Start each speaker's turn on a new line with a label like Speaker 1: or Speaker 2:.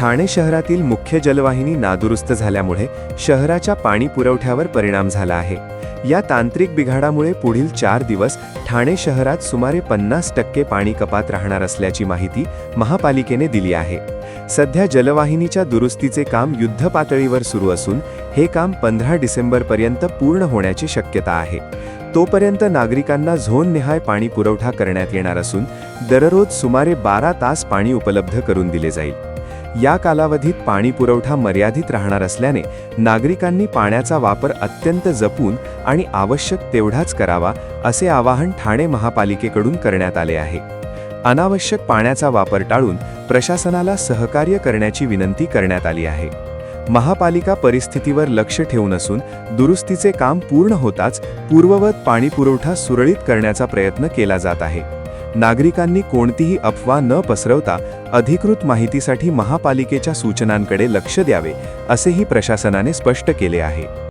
Speaker 1: ठाणे शहरातील मुख्य जलवाहिनी नादुरुस्त झाल्यामुळे शहराच्या पाणी पुरवठ्यावर परिणाम झाला आहे. या तांत्रिक बिघाडामुळे पुढील चार दिवस ठाणे शहरात सुमारे पन्नास टक्के पाणी कपात राहणार असल्याची माहिती महापालिकेने दिली आहे. सध्या जलवाहिनीच्या दुरुस्तीचे काम युद्ध पातळीवर सुरू असून हे काम पंधरा डिसेंबरपर्यंत पूर्ण होण्याची शक्यता आहे. तोपर्यंत नागरिकांना झोननिहाय पाणी पुरवठा करण्यात येणार असून दररोज सुमारे बारा तास पाणी उपलब्ध करून दिले जाईल. या कालावधीत पाणी पुरवठा मर्यादित राहणार असल्याने नागरिकांनी पाण्याचा वापर अत्यंत जपून आणि आवश्यक तेवढाच करावा असे आवाहन ठाणे महापालिकेकडून करण्यात आले आहे. अनावश्यक पाण्याचा वापर टाळून प्रशासनाला सहकार्य करण्याची विनंती करण्यात आली आहे. महापालिका परिस्थितीवर लक्ष ठेवून असून दुरुस्तीचे काम पूर्ण होताच पूर्ववत पाणीपुरवठा सुरळीत करण्याचा प्रयत्न केला जात आहे. नागरिकांनी कोणतीही अफवा न पसरवता अधिकृत माहितीसाठी महापालिकेच्या सूचनांकडे लक्ष द्यावे असेही प्रशासनाने स्पष्ट केले आहे.